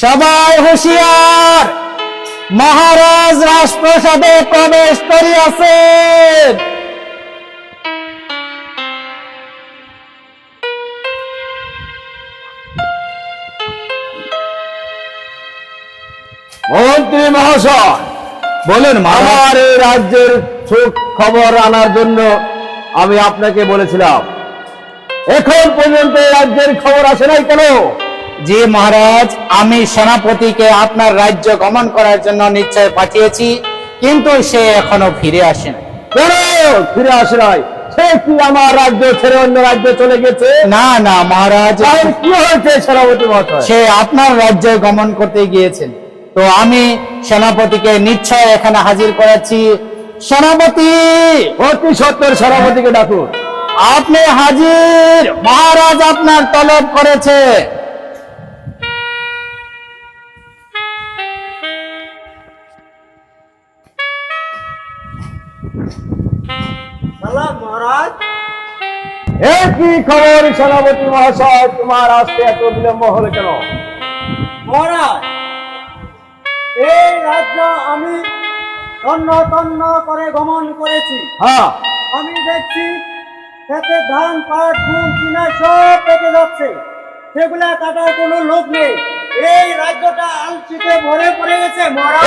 সবাই হুঁশিয়ার। মহারাজ রাজপ্রসাদে প্রবেশ করিয়াছেন। মন্ত্রী মহাশয় বলুন আমার এই রাজ্যের সুখ খবর আনার জন্য আমি আপনাকে বলেছিলাম। এখন পর্যন্ত এই রাজ্যের খবর আসে নাই কেন? জি মহারাজ আমি সেনাপতিকে আপনার রাজ্য গমন করার জন্য নিশ্চয় পাঠিয়েছি কিন্তু সে এখনও ফিরে কেন ফিরে আসে নাই? সে কি আমার রাজ্য ছেড়ে অন্য রাজ্যে চলে গেছে? না না মহারাজ। কি হয়েছে সেনাপতি মহাশয়? সে আপনার রাজ্যে গমন করতে গিয়েছেন তো আমি সেনাপতিকে নিশ্চয় এখানে হাজির করাচ্ছি সেনাপতি! অতি সত্তর সেনাপতিকে ডাকুন। আপনি হাজির! মহারাজ আপনার তলব করেছে। কি খবর সেনাপতি মহাশয়? তোমার আসতে এত বিলম্ব হলো কেন? মহারাজ এই রাজ্য আমি তন্ন তন্ন করে গমন করেছি। হ্যাঁ। আমি দেখছি খেতে ধান পাট গুম চিনা সব পেকে যাচ্ছে। সেগুলা কাটার কোনো লোক নেই। এই রাজ্যটা আলচিতে ভরে পড়ে গেছে মহারাজ।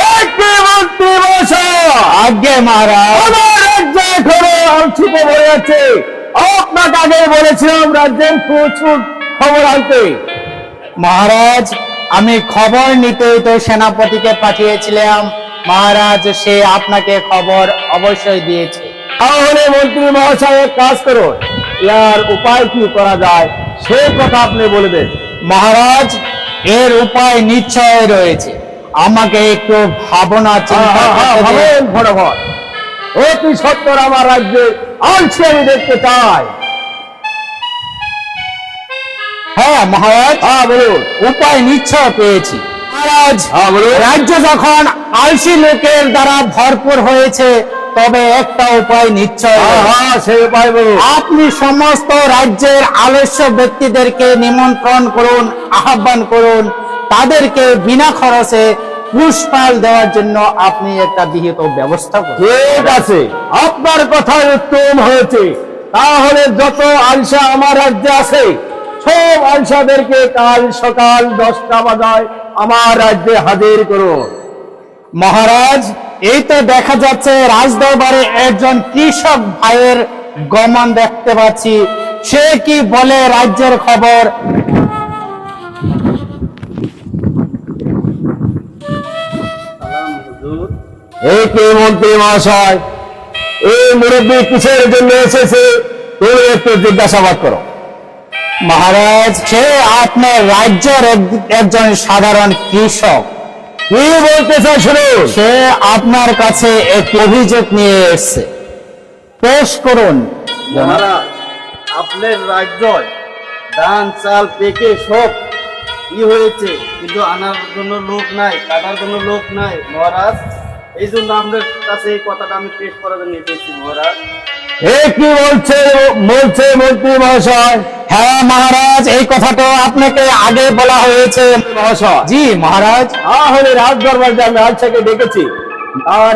আজ্ঞে মহারাজ। আমার রাজ্য এখনও আলছিতে ভরে আছে। আপনাকে আগে বলেছিলাম রাজ্যের প্রচুর খবর আনতে। মহারাজ আমি খবর নিতেই তো সেনাপতিকে পাঠিয়েছিলাম। মহারাজ সে আপনাকে খবর অবশ্যই দিয়েছে। তাহলে মন্ত্রী মহাশয় কাজ করুন। ইয়ার উপায় কি করা যায় সে কথা আপনি বলে দেন মহারাজ এর উপায় নিশ্চয় রয়েছে। আমাকে একটু ভাবনা চিন্তা ভাবেন অতি সত্তর আমার রাজ্যে আলছি আমি দেখতে চাই। হ্যাঁ মহারাজ। হ্যাঁ বলুন। উপায় নিশ্চয় পেয়েছি। মহারাজ হ্যাঁ রাজ্য যখন আলসি লোকের দ্বারা ভরপুর হয়েছে তবে একটা উপায় নিশ্চয় হ্যাঁ হ্যাঁ সেই উপায় বলুন। আপনি সমস্ত রাজ্যের আলস্য ব্যক্তিদেরকে নিমন্ত্রণ করুন আহ্বান করুন তাদেরকে বিনা খরচে পুষ্পাল দেওয়ার জন্য আপনি একটা বিহিত ব্যবস্থা ঠিক আছে। আপনার কথা উত্তম হয়েছে। তাহলে যত আলসা আমার রাজ্যে আছে সব আলসাদেরকে কাল সকাল দশটা বাজায় আমার রাজ্যে হাজির করো মহারাজ এই তো দেখা যাচ্ছে রাজদরবারে একজন কৃষক ভাইয়ের গমন দেখতে পাচ্ছি। সে কি বলে রাজ্যের খবর? এই কে মন্ত্রী মহাশয় এই মুরব্বী কিসের জন্য এসেছে? তুমি একটু জিজ্ঞাসাবাদ করো। মহারাজ সে আপনার রাজ্যের এক- একজন সাধারণ কৃষক। কি বলতে চাই শুনুন। সে আপনার কাছে একটি অভিযোগ নিয়ে এসেছে। পেশ করুন। মহারাজ আপনার রাজ্যয় ধান চাল পেকে সব ই হয়েছে কিন্তু আনার জন্য লোক নাই কাটার জন্য লোক নাই। মহারাজ এই জন্য আপনার কাছে এই কথাটা আমি পেশ করার জন্য এসেছি মহারাজ। কি বলছে বলছে মন্ত্রী মহাশয়? হ্যাঁ মহারাজ এই কথাটা আপনাকে আগে বলা হয়েছে মহাশয়। জি মহারাজ। তাহলে রাজ দরবার যে আমি আলসাকে ডেকেছি আর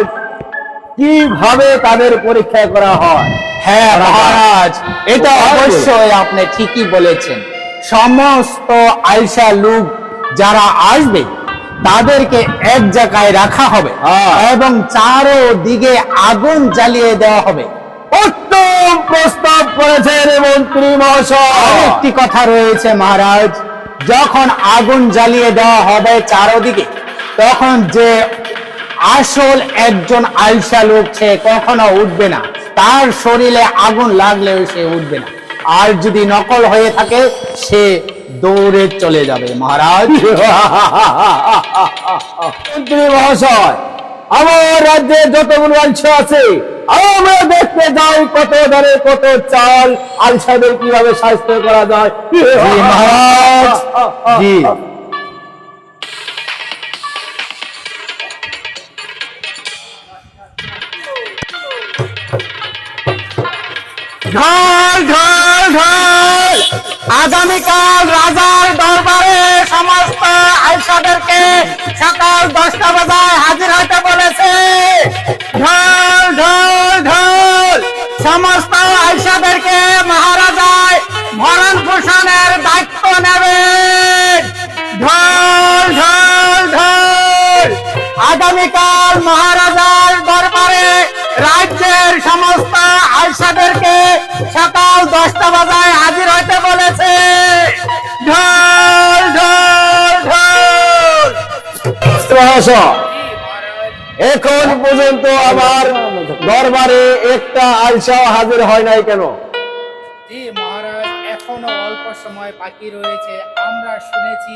কীভাবে তাদের পরীক্ষা করা হয়? হ্যাঁ মহারাজ এটা অবশ্যই আপনি ঠিকই বলেছেন। সমস্ত আলসা লোক যারা আসবে তাদেরকে এক জায়গায় রাখা হবে হ্যাঁ। এবং চারো দিকে আগুন জ্বালিয়ে দেওয়া হবে। উত্তম প্রস্তাব করেছেন মন্ত্রী মহাশয়। আরেকটি কথা রয়েছে মহারাজ যখন আগুন জ্বালিয়ে দেওয়া হবে চারোদিকে তখন যে আসল একজন আলসা লোক সে কখনো উঠবে না। তার শরীরে আগুন লাগলেও সে উঠবে না। আর যদি নকল হয়ে থাকে সে দৌড়ে চলে যাবে মহারাজ। মন্ত্রী মহাশয় আমার রাজ্যে যতগুলো আলসা আছে আমরা দেখতে যাই কত দরে কত চাল আলসাদের কীভাবে স্বাস্থ্য করা যায়। জি মহারাজ। জি। ঢাল ঢাল ঢাল। আগামীকাল রাজার দরবারে সমস্ত আইসাদেরকে সকাল দশটা বাজায় হাজির হতে বলেছে। ঢোল ঢোল ঢোল। সমস্ত আইসাদেরকে মহারাজায় ভরণ পোষণের দায়িত্ব নেবেন ঢোল ঢোল ঢোল। আগামীকাল মহারাজার মহাশয় এখন পর্যন্ত আমার দরবারে একটা আলসাও হাজির হয় নাই কেন? জি মহারাজ এখনও অল্প সময় বাকি রয়েছে। আমরা শুনেছি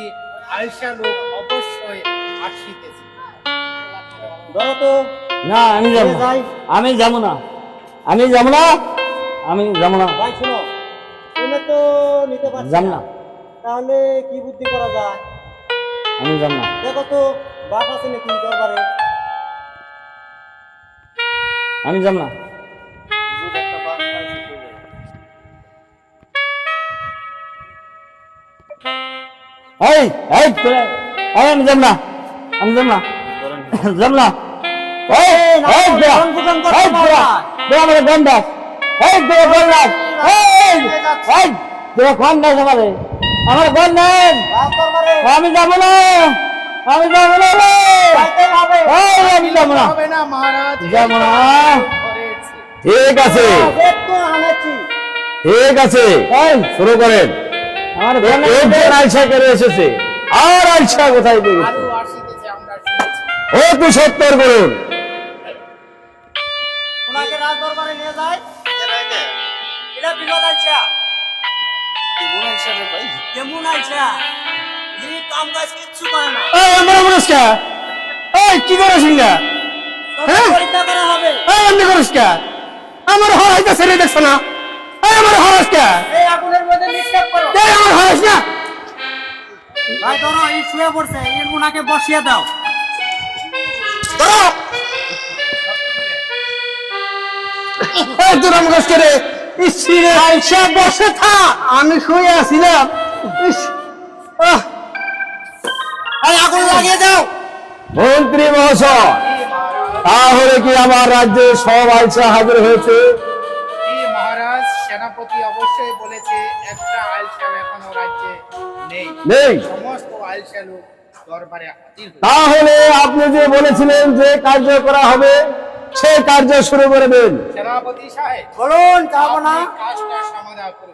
আলসা লোক অবশ্যই আসিতেছে। না আমি যাব না। আমি যাব না। আমি যাব না। আমি যাব না। ভাই শোনো। শুনে তো নিতে পারছি না। তাহলে কি বুদ্ধি করা যায়? আমি যাব না। দেখো তো বাপ আছে নাকি দরবারে? আমি যাব না। এই এই তোরা এই আমি যাব না। আমি যাব না। যাব না। এই এই দেয়া এই দেয়া দেয়া আমার গন্ডাস এই দেয়া গন্ডাস এই এই দেয়া গন্ডাস আমারে আমার গন্ডাস আমি যাব না। আমি যাব না আমি না না ঠিক আছে। ঠিক আছে। শুরু করেন। আমার আলসা করে এসেছে। আর আলসা কোথায় শুনেছি। অতি সত্তর করুন। ওনাকে রাজ নিয়ে যায়। এটা বিনোদ আইসা। কেমন না এই আমরা পুরস্কার এই কি? করিস না হ্যাঁ? পরীক্ষা করা হবে। এই এমনি করিস কে? আমার হরাইতেছে রে দেখছ না? এই আমার হরাস কে? এই আগুনের মধ্যে নিক্ষেপ করো। এই আমার হরাস না? ভাই ধরো এই শুয়ে পড়ছে এর ওনাকে বসিয়ে দাও। ধরো! এই ইসিরে বসে থা আমি শুয়ে আছিলাম ইস মন্ত্রী মহাশয় তাহলে কি আমার রাজ্যে সব আলসা হাজির হয়েছে? মহারাজ সেনাপতি অবশ্যই বলেছে একটা আলসা এখনও রাজ্যে নেই। নেই? সমস্ত আলসা লোক দরবারে হাজির হয়েছে। তাহলে আপনি যে বলেছিলেন যে কার্য করা হবে সে কার্য শুরু করে দেন। সেনাপতি সাহেব বলুন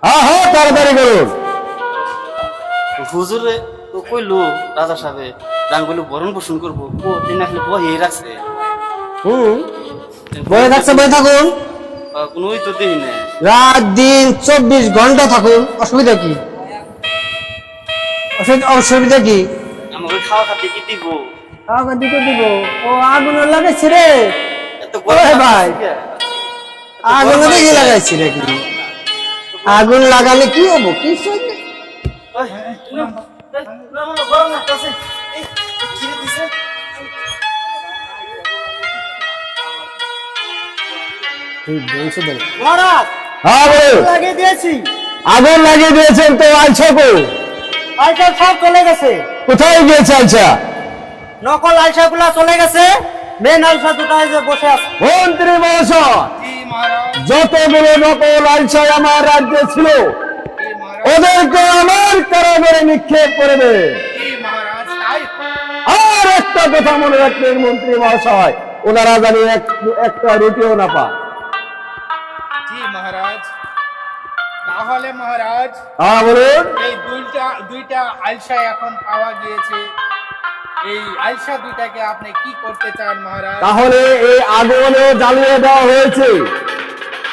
হ্যাঁ হ্যাঁ তাড়াতাড়ি করুন। হুজুরে কইলো রাজা সাহেব রাঙ্গুলি বরণ পোষণ করব। ও তিনি আসলে বহিয়ে রাখছে। হুম? বয়ে থাকছে বয়ে থাকুন। আহ, কোনো ওই তো রাত দিন চব্বিশ ঘণ্টা থাকুন। অসুবিধা কি? অসুবিধা কি? আমাকে খাওয়া খাতে কি দিব? কাউকে দিকে দিব? ও আগুন লাগাইছি রে। ভাই। আগুন দেখি লাগাইছি রে কি আগুন লাগালে কি হব? কি হইবে? ওই, গরম লাগতেছে এই ছিঁড়ে দিছে মহারাজ হ্যাঁ বলুন লাগিয়ে দিয়েছি আগুন লাগিয়ে দিয়েছেন তো আলসা কো আইসা সব চলে গেছে কোথায় গিয়েছে নকলগুলা চলে গেছে। মেন যে বসে আছে। মন্ত্রী মহাশয় জি মহারাজ যতগুলো নকল আলসা আমার রাজ্যে ছিল ওদেরকে আমার কারাগারে নিক্ষেপ করে দে জি মহারাজ তাই? আর একটা কথা মনে রাখবেন মন্ত্রী মহাশয় ওনারা জানি একটা রুটিও না পায়। মহারাজ তাহলে মহারাজ হ্যাঁ বলুন। এই দুইটা দুইটা আলসা এখন পাওয়া গিয়েছে। এই আলসা দুইটাকে আপনি কি করতে চান মহারাজ? তাহলে এই আগুনে জ্বালিয়ে দেওয়া হয়েছে।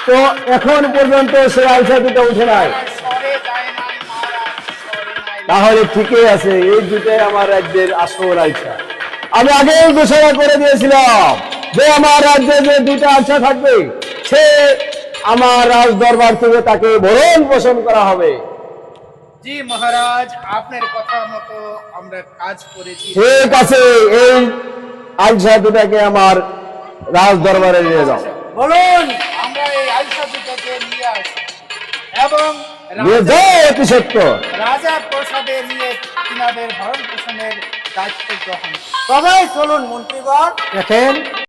তো এখন পর্যন্ত সে আলসা দুটো উঠে নাই। তাহলে ঠিকই আছে এই দুটাই আমার রাজ্যের আসল আলসা আমি আগেই ঘোষণা করে দিয়েছিলাম যে আমার রাজ্যে যে দুটা আলসা থাকবে সে আমার রাজ দরবার থেকে তাকে ভরণ পোষণ করা হবে। জি মহারাজ আপনার কথা মতো আমরা কাজ করেছি। ঠিক আছে এই আলসা দুটাকে আমার রাজ দরবারে নিয়ে যাও। বলুন আমরা এই আলসা দুটাকে নিয়ে আসি। এবং নিয়ে রাজা- যাও অতি সত্য রাজা প্রসাদে নিয়ে তিনাদের ভরণ পোষণের দায়িত্ব গ্রহণ। সবাই চলুন মন্ত্রীগণ। দেখেন।